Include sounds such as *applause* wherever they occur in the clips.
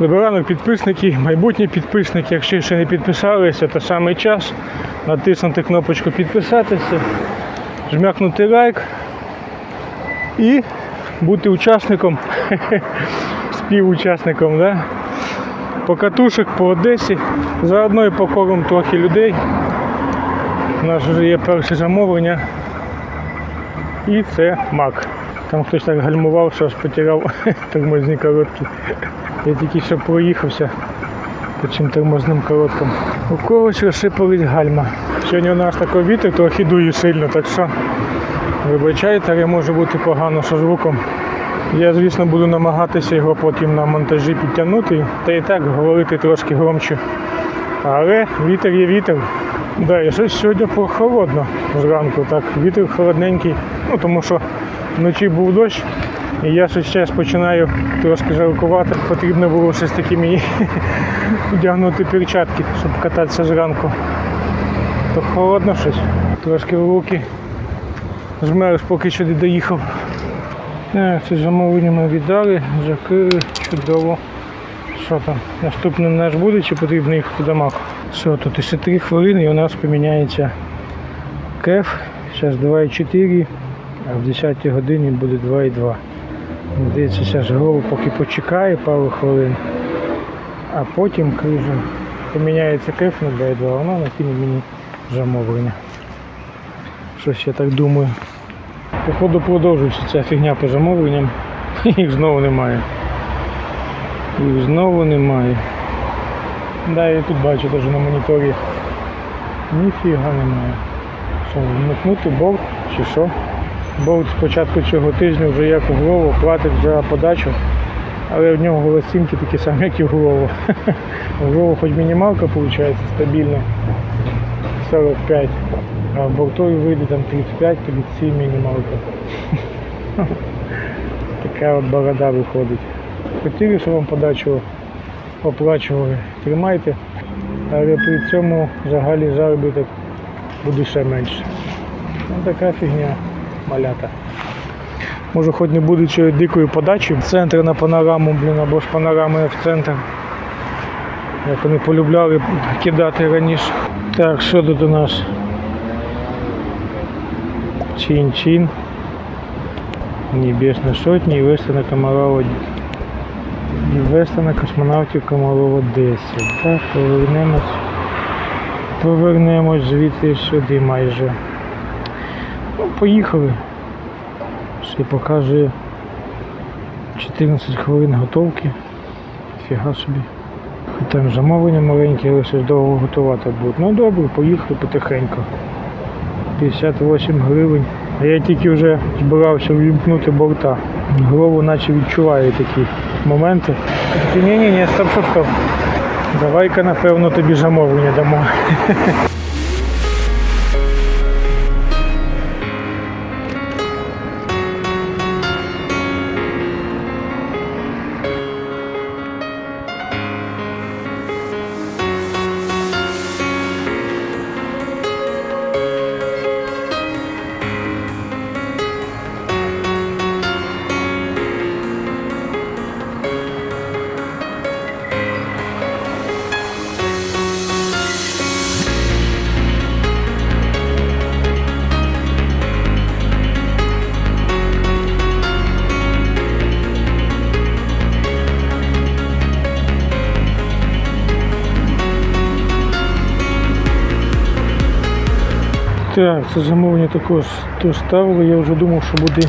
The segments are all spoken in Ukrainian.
Ранок, підписники, майбутні підписники. Якщо ще не підписалися, то саме час натиснути кнопочку підписатися, жмякнути лайк і бути учасником, *laughs* співучасником да? покатушок по Одесі. Заодно і покором трохи людей. У нас вже є перше замовлення. І це мак. Там хтось так гальмував, що аж потеряв *laughs* тормозні короткі. Я тільки що проїхався по цим тормозним короткам. У когось розсипались гальма. Сьогодні у нас такий вітер, трохи дує сильно, так що вибачайте, може бути погано що звуком. Я, звісно, буду намагатися його потім на монтажі підтягнути, та і так говорити трошки громче. Але вітер є вітер. Да, і щось сьогодні прохолодно зранку. Так, вітер холодненький, ну тому що вночі був дощ, і я зараз починаю трошки жаркувати. Потрібно було щось таки мені *laughs* вдягнути перчатки, щоб кататися зранку. То холодно щось. Трошки в руки змерз, поки що не доїхав. Так, це замовлення ми віддали, закрили, чудово. Що там? Наступним наш буде чи потрібно їхати до маку? Все, тут ще 3 хвилини і у нас поміняється кеф. Зараз 2,4, а в 10 годині буде 2,2. Здається, зараз голову поки почекає пару хвилин, а потім крижа поміняється кеф на 2,2, воно накине мені замовлення. Щось я так думаю. Походу продовжується ця фігня по замовленням. *laughs* Їх знову немає. Їх знову немає. Да, я тут бачу теж на моніторі. Ніфіга немає. Що, вмикнути болт чи що? Болт з початку цього тижня вже як у голову, платить за подачу, але в нього голосинки такі самі, як і в голову. *laughs* У голову хоч мінімалка виходить стабільно 45, а в бортові вийде там 35-37 мінімалка. *laughs* Така от борода виходить. Хотіли, щоб вам подачу оплачували, тримайте, але при цьому взагалі заробіток буде ще менше. Ну така фігня малята. Може хоч не буде цієї дикої подачі. Центр на панораму, блін, або ж панорами в центр. Як вони полюбляли кидати раніше. Так, що тут у нас? Чин-чин. Небесна сотня і Вестана Комарова Вестана космонавтів Комарова 10. Так, повернемось. Повернемось звідти сюди майже. Поїхали. Ще показує 14 хвилин готовки. Фіга собі. Там замовлення маленьке, але щось довго готувати будуть. Ну добре, поїхали потихеньку. 58 гривень. А я тільки вже збирався ввімкнути борта. Голову наче відчуваю такі моменти. Ні, ні, ні, стоп, стоп, стоп. Давай-ка, напевно, тобі замовлення дамо. *laughs* Так, це замовлення також доставили. Я вже думав, що буде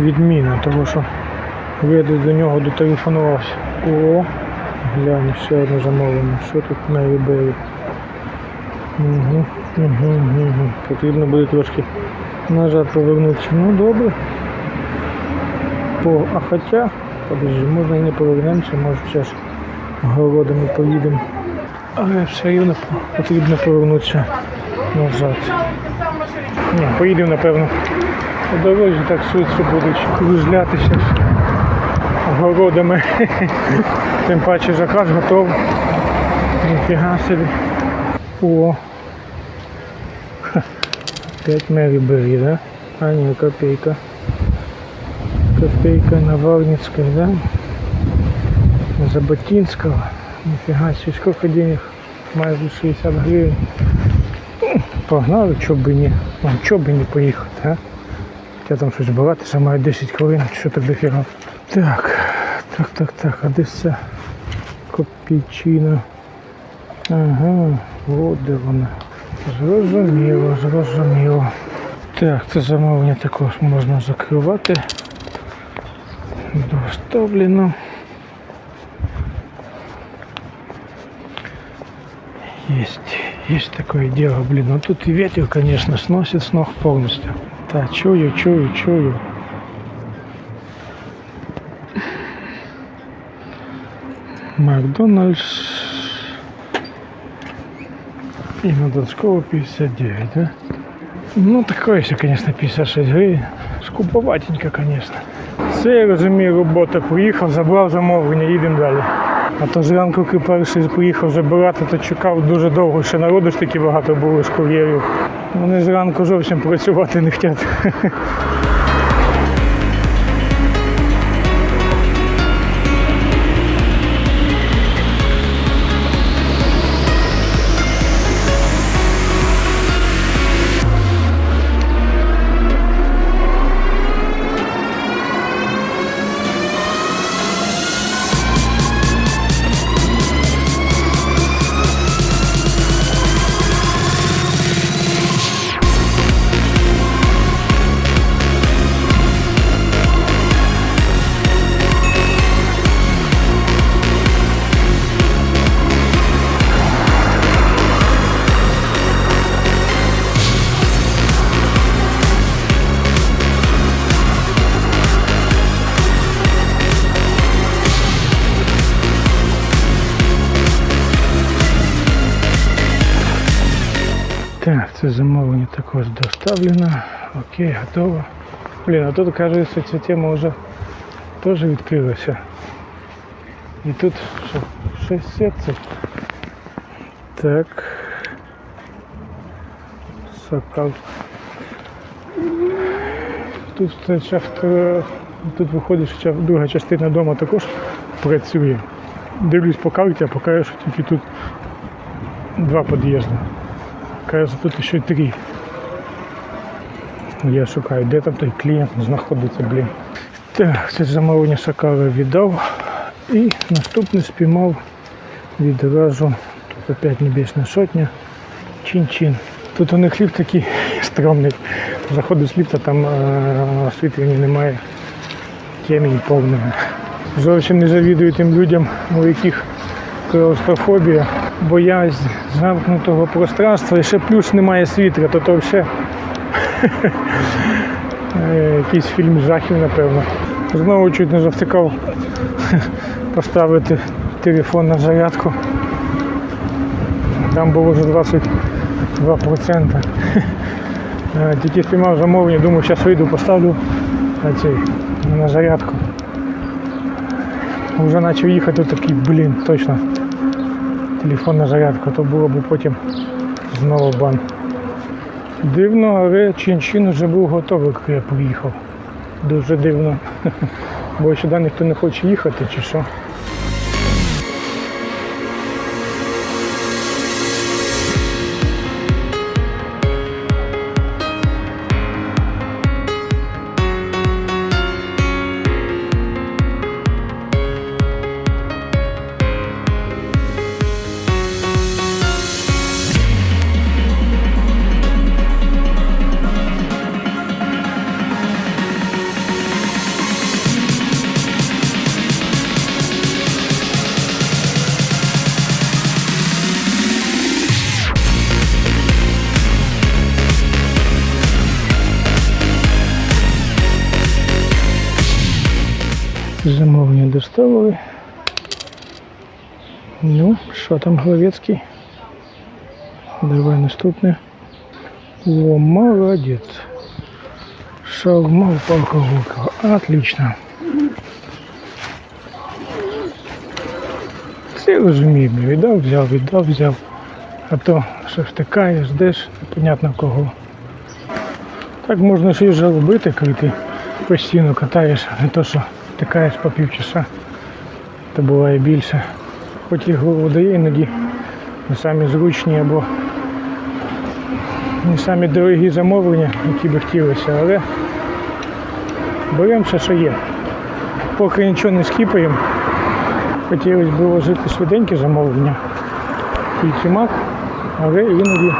відміна, тому що види до нього дотелефонувався. О, глянь, ще одне замовлення. Що тут на eBay? Угу, угу, угу. Потрібно буде трошки назад повернутися. Ну добре. По, а хоча, подожди, можна і не повернемося, може зараз городами поїдемо. Але все рівно потрібно повернутися назад. Ні, поїдемо, напевно. По дорозі так швидше будуть кружлятися городами. *laughs* Тим паче заказ готов. Ніфіга собі. О. Ха. 5 мері бері, да? А ні, копейка. Копейка на Варницькій, да? Заботинского. Нифига себе, сколько денег? Майже 60 гривень. Погнали, чо б і ні. Ну, чо б і не поїхати, а? Хоча там щось багато, ще має 10 хвилин, що так дофіга. Так, так, так, так, а де це? Копійчина. Ага, от де вона. Зрозуміло, зрозуміло. Так, це замовлення також можна закривати. Доставлено. Есть, есть такое дело, блин. Ну тут и ветер, конечно, сносит с ног полностью. Так, чую, чую, чую. Макдональдс. И на Донского 59, да? Ну, такое все, конечно, 56 гривень. Скуповатенько, конечно. Це, я розумію, робота. Приїхав, забрав замовлення, їдемо далі. А то зранку, коли перший приїхав забирати, то чекав дуже довго, ще народу ж таки багато було з кур'єрів. Вони зранку зовсім працювати не хочуть. *laughs* це замовлення також доставлено. Окей, готово. Блін, а тут, кажется, ця тема вже теж відкрилася. І тут що, 6 секцій. Так. Сокал. Тут тут виходить, що друга частина дому також працює. Дивлюсь по карті, а покажу, що тільки тут два під'їзди. Кажется, тут ще три. Я шукаю, де там той клієнт знаходиться, блін. Так, це замовлення Сакара віддав. І наступне спіймав відразу. Тут опять небесна сотня. Чин-чин. Тут у них ліфт такий стрьомний. Заходиш з ліфта, там е, освітлення немає. Темінь повна. Зовсім не завідую тим людям, у яких клаустрофобія, боязнь замкнутого пространства і ще плюс немає світла, то то взагалі *laughs* е, якийсь фільм жахів, напевно. Знову чуть не завтикав *laughs* поставити телефон на зарядку. Там було вже 22%. *laughs* Е, Тільки спіймав замовлення, думаю, зараз вийду, поставлю на цей, на зарядку. Вже почав їхати такий, блін, точно. Телефон на зарядку, то було б потім знову бан. Дивно, але чин-чин вже був готовий, коли я приїхав. Дуже дивно. *laughs* Бо сюди ніхто не хоче їхати чи що. Замовлення. Ну, що там Гловецький? Давай наступне. О, молодець. У палка Волкова. Отлично. Це розумію, віддав, взяв, віддав, взяв. А то що втикаєш, ждеш, непонятно кого. Так можна ще й робити, коли ти постійно катаєш, не то що втикаєш по півчаса. То буває більше. Хоч голову дає іноді не самі зручні або не самі дорогі замовлення, які би хотілося, але беремо все, що є. Поки нічого не скіпаємо, хотілося б вложити швиденькі замовлення, тільки мак, але іноді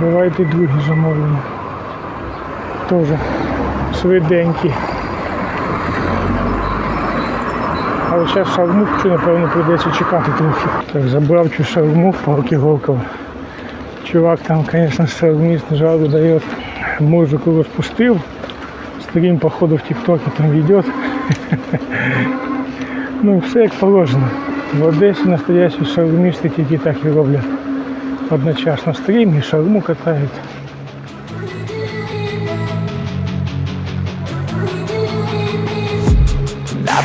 бувають і другі замовлення. Теж швиденькі. Але зараз шаурму хочу, напевно, прийдеться чекати трохи. Так, забрав цю шаурму палки голков. Чувак там, конечно, шаурмист жару дает. Музыку распустил. Стрим, походу, в ТикТоке там ведет. *laughs* Ну, все як положено. В Одесі настоящі шаурмісти тільки так і роблять. Одночасно стрім і шаурму катають.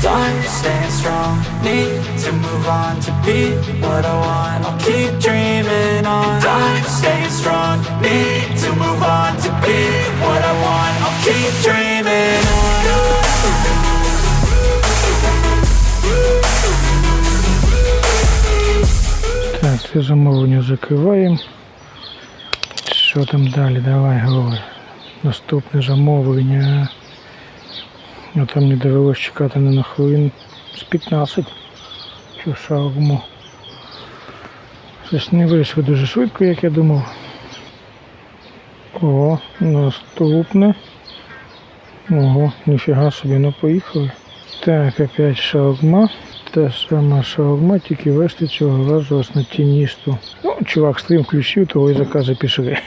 Time staying strong, need to move on to be what I want. I'll keep dreaming on. Time staying strong, need to move on to be what I want. I'll keep dreaming on. Так, це замовлення закриваємо. Що там далі? Давай, говори. Наступне замовлення. Ну там не довелось чекати не на хвилин з 15. Цю шаурму. Щось не вийшло дуже швидко, як я думав. О, наступне. Ого, ніфіга собі, ну поїхали. Так, опять шаурма. Та сама шаурма, тільки вести цього разу ось на тіністу. Ну, чувак стрім включив, того і закази пішли.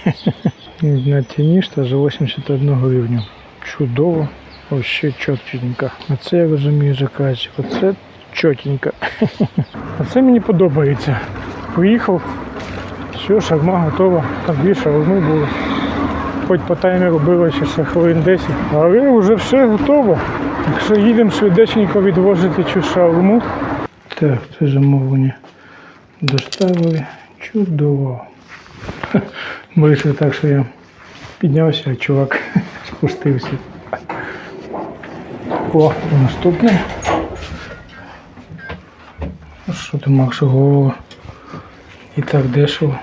*laughs* на тіністу за 81 гривню. Чудово. Ось ще чотенько. Оце я розумію заказів. Оце чотенько. *laughs* Оце мені подобається. Поїхав, все, шаурма готова. Там дві шаурми були. Хоч по таймеру було ще ще хвилин 10, але вже все готово. Так що їдемо швидесенько відвозити цю шаурму. Так, це замовлення доставили. Чудово. *laughs* Вийшло так, що я піднявся, а чувак *laughs* спустився. О, наступне. Що ти Максу голова? І так дешево.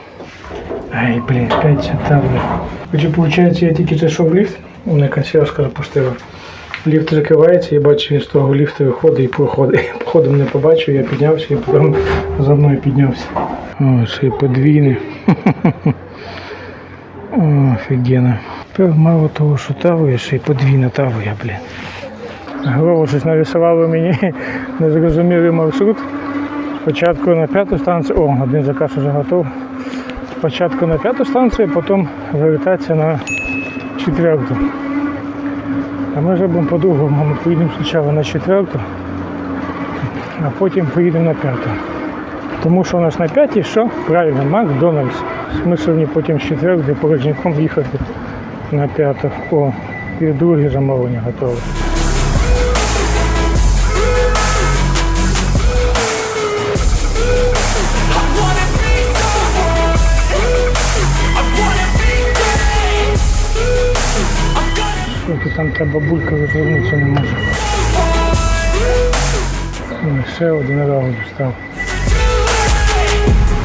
Ай, блін, опять ця табля. Хоча, виходить, я тільки зайшов в ліфт, у мене консьержка запустила. Ліфт закривається, я бачу, він з того ліфту виходить і проходить. *laughs* Походу мене побачив, я піднявся і потім за мною піднявся. О, й подвійне. *laughs* Офігенно. Тепер мало того, що тавує, ще й подвійна тавує, блін. Голову щось нарисувало мені *laughs* незрозумілий маршрут. Спочатку на п'яту станцію, о, один заказ вже готов. Спочатку на п'яту станцію, потім вертатися на четверту. А ми зробимо по-другому. Ми поїдемо спочатку на четверту, а потім поїдемо на п'яту. Тому що у нас на п'ятій що? Правильно, Макдональдс. Смисл мені потім з четвертої порожняком їхати на п'яту. О, і друге замовлення готове. gonna Поки там та бабулька розвернутися не може. Ой, Ще один раунд став.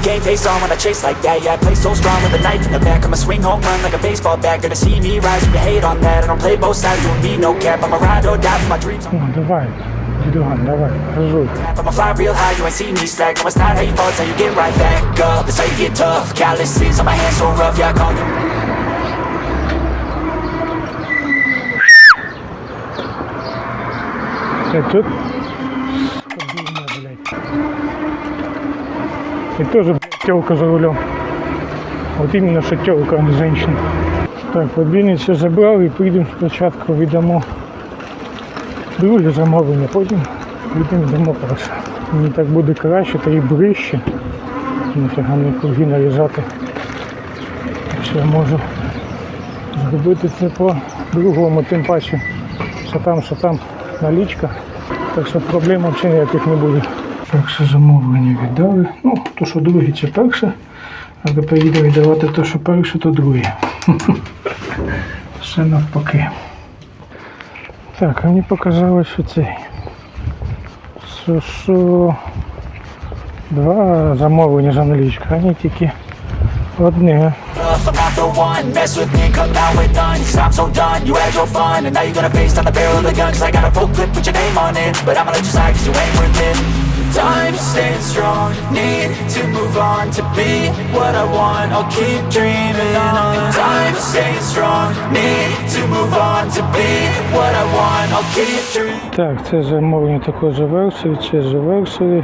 Game face on when I chase like that Yeah, I play so strong with a knife in the back I'ma swing home run like a baseball bat Gonna see me rise, you hate on that I don't play both sides, you and me, no cap I'ma ride or die for my dreams Ну, давай, дідуган, давай, газуй. I'ma fly real high, you ain't see me slack No, it's not how you fall, it's how you get right back up That's how you get tough Calluses on my hands so rough, yeah, I call you Це тут. Подумай, блядь. И тоже, блядь, телка за рулем. Вот именно что телка, а не женщина. Так, подвійницю забрав і поїдемо спочатку віддамо друге замовлення, потім підемо дамо перше. Мені так буде краще та і ближче. нафіга мені круги наїжджати. Якщо я можу зробити це по-другому, тим паче, що там, що там налічка. Так що проблем взагалі ніяких не буде. Перше замовлення віддали. Ну, то, що друге, це перше. А їду віддавати то, що перше, то друге. *laughs* Все навпаки. Так, мені показалось, що цей. Що, що два замовлення за налічка, а не тільки одне. If I'm not the one, mess with me, come out with none Stop so done, you had your fun And now you're gonna face down the barrel of the gun Cause I got a full clip with your name on it But I'ma let you slide cause you ain't worth it Time staying strong, need to move on To be what I want, I'll keep dreaming on Time staying strong, need to move on To be what I want, I'll keep dreaming Так, це замовлення також завершили, це завершили.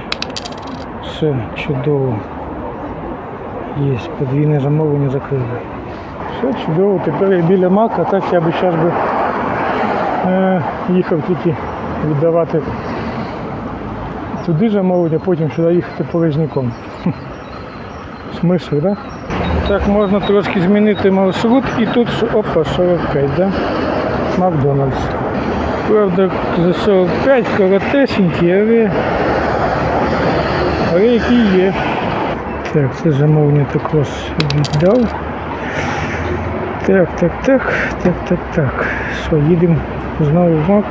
Все чудово. Є подвійне замовлення закрили. Все чудово, тепер я біля мака, так я би зараз би е, їхав тільки віддавати туди замовлення, потім сюди їхати порожняком. Хм. Смисл, так? Да? Так, можна трошки змінити маршрут і тут опа, 45, да? Макдональдс. Правда, за 45 коротесенький, але, але який є. Так, це замовлення також віддав. Так, так, так, так, так, так. Що, їдемо знову в МАК.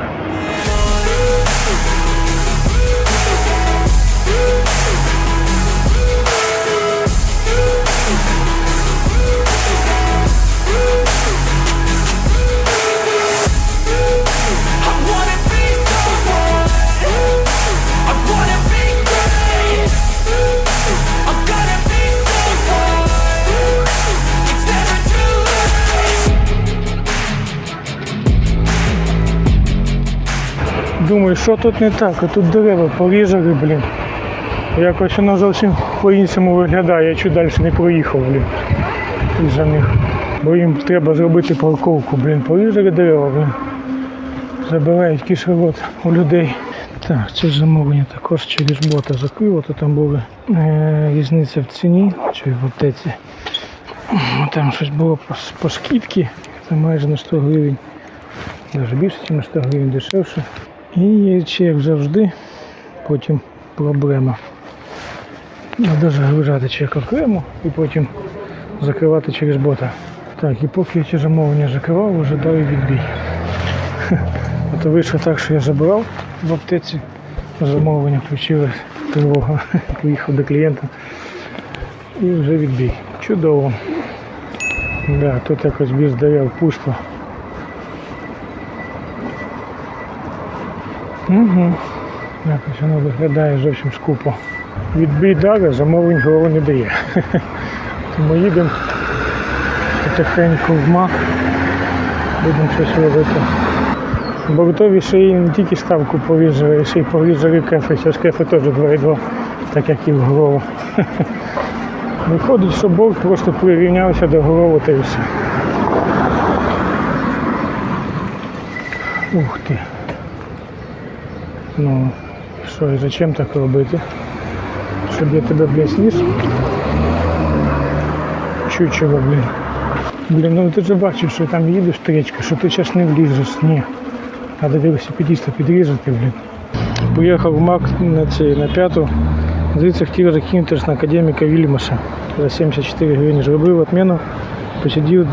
Думаю, що тут не так, а тут дерева порізали, блін. Якось воно зовсім по-іншому виглядає, я чуть далі не проїхав, блін. Із-за них. Бо їм треба зробити парковку, блін. Порізали дерева, блін. Забирають кислород у людей. Так, це замовлення також через бота закрило, то там була е, різниця в ціні, чи в аптеці. Там щось було по, по скидці, це майже на 100 гривень. Навіть більше, ніж на 100 гривень дешевше. І чи як завжди, потім проблема. Треба загружати чек окремо і потім закривати через бота. Так, і поки я ці замовлення закривав, вже дали відбій. *laughs* А то вийшло так, що я забрав в аптеці замовлення, включилась тривога, *laughs* поїхав до клієнта і вже відбій. Чудово. Да, тут якось без дерев пусто. Угу. Якось воно виглядає зовсім скупо. Відбій дали, замовлень голову не дає. *laughs* Тому їдемо потихеньку в мак, будемо щось робити. Ще й не тільки ставку порізали, ще й порізали кефи. Зараз кефи теж 2,2, так як і в голову. *laughs* Виходить, що Бог просто прирівнявся до голови та і все. Ух ти. Ну, що і зачем так робити? Щоб я тебе, блядь, сніс? Чучело, блін. Блін, ну ти ж бачиш, що там їдеш стрічка, що ти зараз не влізеш. Ні. Треба велосипедиста підрізати, блін. Поїхав в МАК на цей, на п'яту. Звідси хотів закинутися на академіка Вільмаша. За 74 гривні зробив відміну. Посидів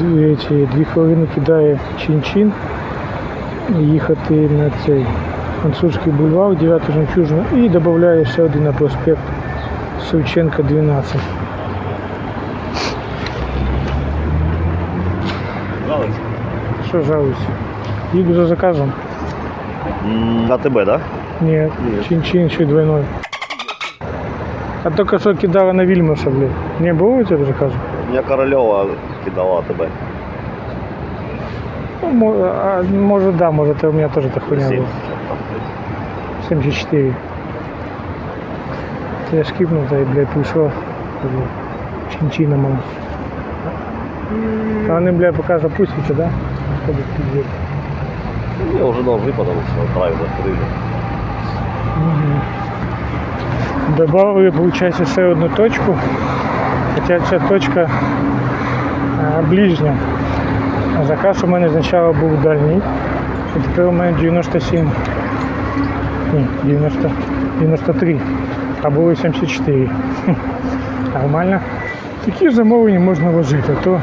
дві хвилини, кидає чин-чин. Їхати на цей французький бульвар, 9 жемчужина і додає ще один на проспект Шевченка 12. Жалуюсь. Що жалуюсь? Їду за заказом? М, На тебе, да? Нет, чин-чин еще двойной. А только что кидала на Вильмаса, блин. Не было у тебя заказа? Меня Королева кидала тебе. Ну, мо- а, может, да, может, и у меня тоже такая хуйня была. 74. Я скипнул, да и, блядь, пришло. Чин-чина, мама. А они, блядь, пока запустятся, да? Чтобы пиздец. Я уже должны, потому что драйв закрыли. Добавили, получается, ще одну точку. гаряча точка е, ближня. А заказ у мене спочатку був дальній, і тепер у мене 97. Ні, 90, 93. А було 74. *laughs* Нормально. Такі замовлення можна вложити. То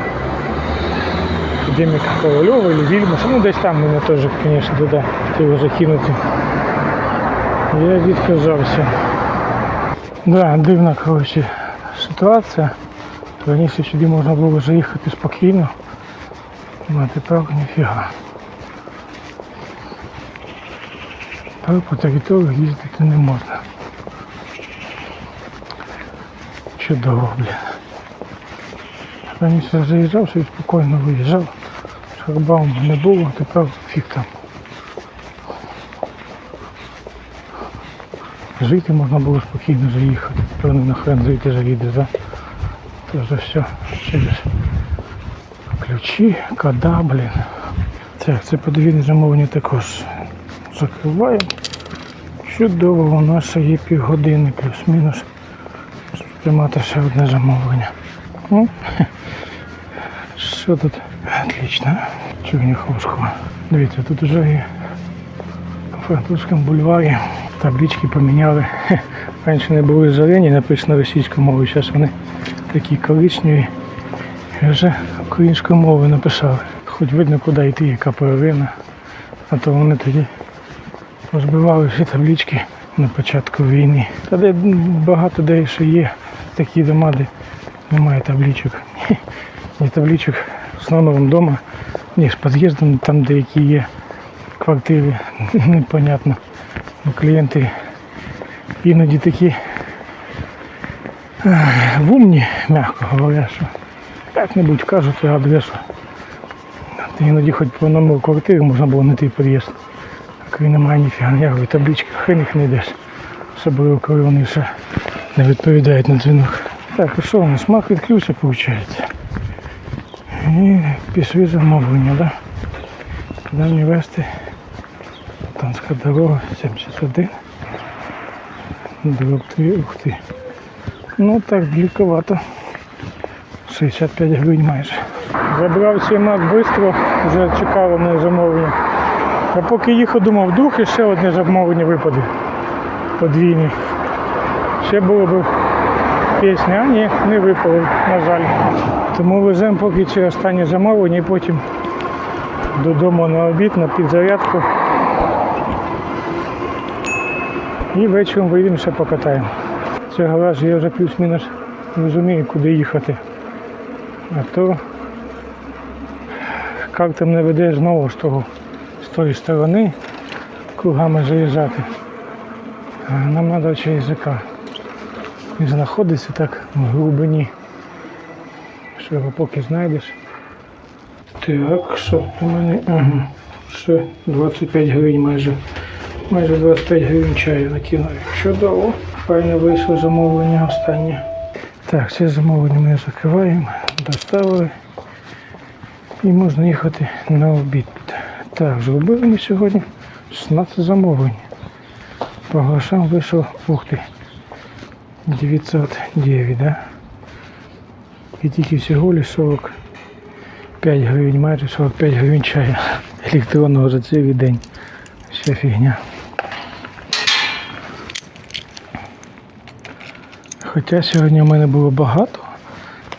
академіка Ковальова или Вільмуш. Ну десь там мене теж, звісно, туди хотіли закинути. Я відказався. Да, дивна, коротше, ситуація. Раніше сюди можна було заїхати спокійно. А тепер ніфіга. Тепер по території їздити не можна. Чудово, блін. Раніше заїжджав, собі спокійно виїжджав. Шлагбаума не було, тепер фіг там. Жити можна було спокійно заїхати. Тепер не нахрен жити заїдеш, да? Це вже все. Через ключі, кода, блін. Так, це подвійне замовлення також закриваємо. Чудово, у нас є півгодини плюс-мінус. Приймати ще одне замовлення. Ну, що тут? Отлично. Черняховського. Дивіться, тут вже є на французькому бульварі. Таблички поміняли. Раніше не були зелені, написано російською мовою, зараз вони такі коричневі. І вже українською мовою написали. Хоч видно, куди йти, яка первина. А то вони тоді розбивали всі таблички на початку війни. Та де багато де ще є такі дома, де немає табличок. *laughs* Ні табличок з номером дома, ні з під'їздом, там де які є квартири, *laughs* непонятно. Ну, клієнти іноді такі вумні, м'яко говоря, що як-небудь кажуть адресу. Іноді хоч по номеру квартири можна було знайти під'їзд. Коли немає ніфіга ніякої таблички, хрен їх не йдеш. Особливо, коли вони ще не відповідають на дзвінок. Так, і що у нас? Смак відкрився, виходить. І пішли замовлення, да? Мені вести? Танська дорога 71. Дроб 3, ух ти. Ну так, далековато. 65 гривень майже. Забрав цей мак швидко, вже чекало на замовлення. А поки їхав, думав, вдруг і ще одне замовлення випаде. Подвійне. Ще було б пісня, а ні, не випало, на жаль. Тому веземо поки ці останні замовлення і потім додому на обід, на підзарядку. І вечором вийдемо ще покатаємо. Це гараж я вже плюс-мінус розумію, куди їхати. А то карта мене веде знову з того, тої сторони, кругами заїжджати. Нам треба ще язика. Він знаходиться так в глибині. Що його поки знайдеш. Так, що у мене? Ага. Ще 25 гривень майже. Майже 25 гривень чаю накинули. Чудово. Файно вийшло замовлення останнє. Так, це замовлення ми закриваємо, доставили. І можна їхати на обід. Так, зробили ми сьогодні 16 замовлень. По грошам вийшло, ух ти, 909, да? І тільки всього лиш 45 гривень, майже 45 гривень чаю електронного за цілий день. Ще фігня. Хоча сьогодні у мене було багато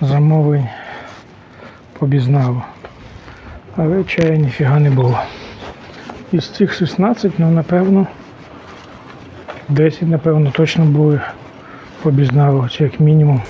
замовлень по бізнаву. Але чаю ніфіга не було. Із цих 16, ну напевно, 10, напевно, точно були по бізнаву, чи як мінімум.